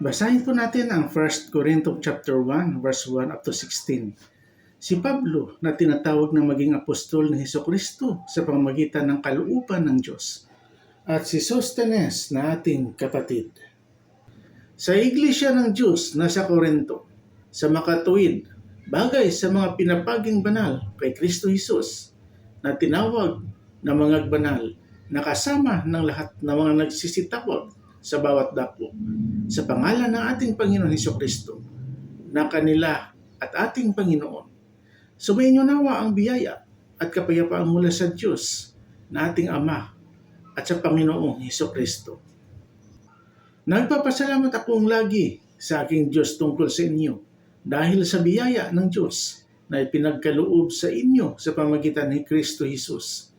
Basahin po natin ang 1 Corinto chapter 1 verse 1 up to 16. Si Pablo na tinatawag na maging apostol ni Heso Kristo sa pamamagitan ng kalooban ng Diyos at si Sostenes na ating kapatid. Sa iglesia ng Diyos na sa Corinto, sa makatuwid, bagay sa mga pinapaging banal kay Kristo Jesus na tinawag na mga banal na kasama ng lahat ng mga nagsisitawag sa bawat dako sa pangalan ng ating Panginoon Heso Kristo na kanila at ating Panginoon. Sumainyo nawa ang biyaya at kapayapaan mula sa Diyos na ating Ama at sa Panginoong Heso Kristo. Nagpapasalamat akong lagi sa aking Diyos tungkol sa inyo dahil sa biyaya ng Diyos na ipinagkaloob sa inyo sa pamagitan ni Kristo Jesus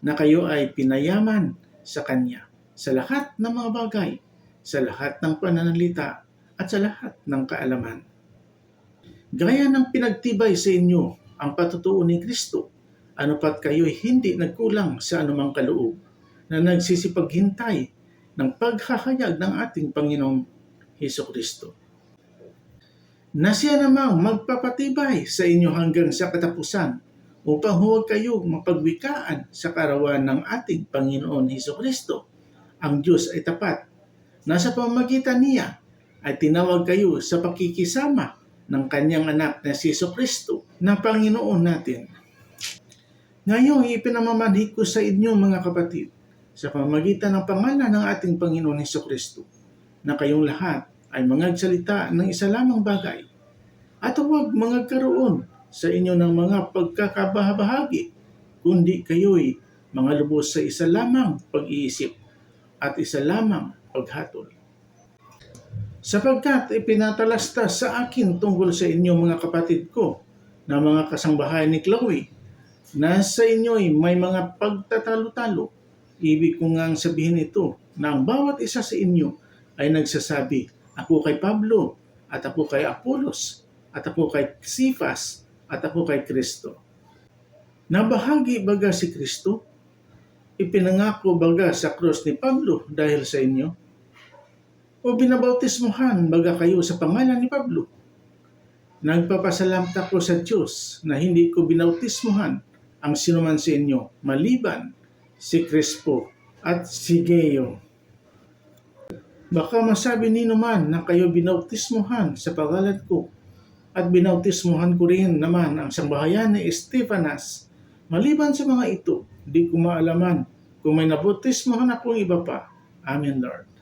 na kayo ay pinayaman sa Kanya sa lahat ng mga bagay, sa lahat ng pananalita at sa lahat ng kaalaman. Gaya ng pinagtibay sa inyo ang patutuo ni Kristo, ano pat kayo'y hindi nagkulang sa anumang kaloob na nagsisipaghintay ng paghahayag ng ating Panginoong Heso Kristo. Na siya namang magpapatibay sa inyo hanggang sa katapusan upang huwag kayo mapagwikaan sa karawan ng ating Panginoon Heso Kristo. Ang Diyos ay tapat. Nasa pamagitan niya ay tinawag kayo sa pakikisama ng kanyang anak na si Kristo na Panginoon natin. Ngayon, ipinamamanhid ko sa inyo mga kapatid sa pamagitan ng pangalan ng ating Panginoon Heso Kristo na kayong lahat ay mangagsalita ng isa lamang bagay at huwag mangagkaroon sa inyo ng mga pagkakabahabahagi kundi kayo'y mga lubos sa isa lamang pag-iisip at isa lamang paghatol. Sapagkat ipinatalastas sa akin tungkol sa inyo mga kapatid ko na mga kasangbahay ni Chloe na sa inyo'y may mga pagtatalo-talo. Ibig ko ngang sabihin ito na ang bawat isa sa inyo ay nagsasabi, ako kay Pablo, at ako kay Apolos, at ako kay Sifas, at ako kay Kristo. Nabahagi baga si Kristo? Ipinangako baga sa krus ni Pablo dahil sa inyo? O binabautismohan baga kayo sa pangalan ni Pablo? Nagpapasalamat ako sa Diyos na hindi ko binautismohan ang sinuman sa inyo maliban si Crispo at si Geo. Baka masabi ni naman na kayo binautismohan sa pangalan ko at binautismohan ko rin naman ang sambahayan ni Estefanas. Maliban sa mga ito, di ko maalaman kung may nabautismohan akong iba pa. Amen, Lord.